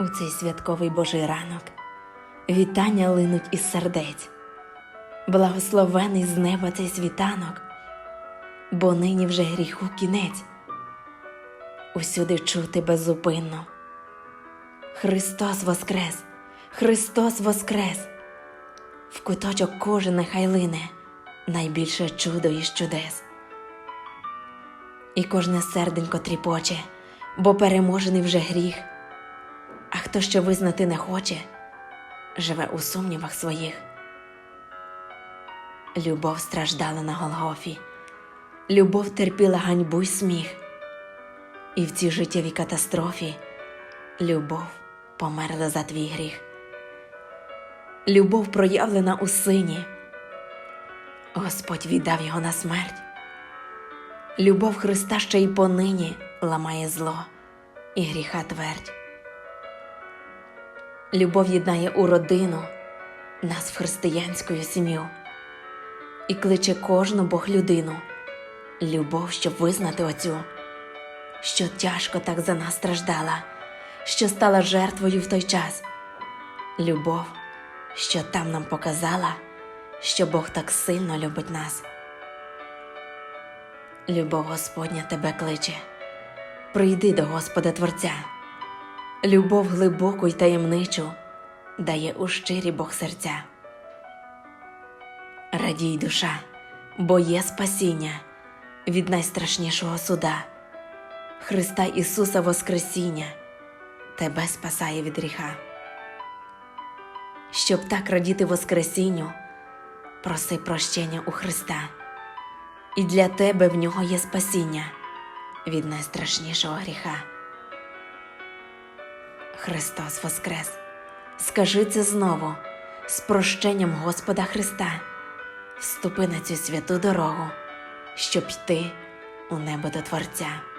У цей святковий Божий ранок вітання линуть із сердець, благословений з неба цей світанок, бо нині вже гріху кінець, усюди чути беззупинно. Христос Воскрес, Христос Воскрес, в куточок кожен нехай лине найбільше чудо із чудес. І кожне серденько тріпоче, бо переможений вже гріх. Хто ще визнати не хоче, живе у сумнівах своїх. Любов страждала на Голгофі, любов терпіла ганьбу й сміх, і в цій життєвій катастрофі любов померла за твій гріх. Любов проявлена у сині, Господь віддав його на смерть. Любов Христа ще й понині ламає зло і гріха твердь. Любов єднає у родину, нас в християнську сім'ю і кличе кожну Бог людину, любов, щоб визнати оцю, що тяжко так за нас страждала, що стала жертвою в той час. Любов, що там нам показала, що Бог так сильно любить нас. Любов Господня тебе кличе, прийди до Господа Творця. Любов глибоку й таємничу дає у щирі Бог серця. Радій душа, бо є спасіння від найстрашнішого суда. Христа Ісуса Воскресіння тебе спасає від гріха. Щоб так радіти Воскресінню, проси прощення у Христа, і для тебе в нього є спасіння від найстрашнішого гріха. Христос Воскрес. Скажи це знову з прощенням Господа Христа. Вступи на цю святу дорогу, щоб йти у небо до Творця.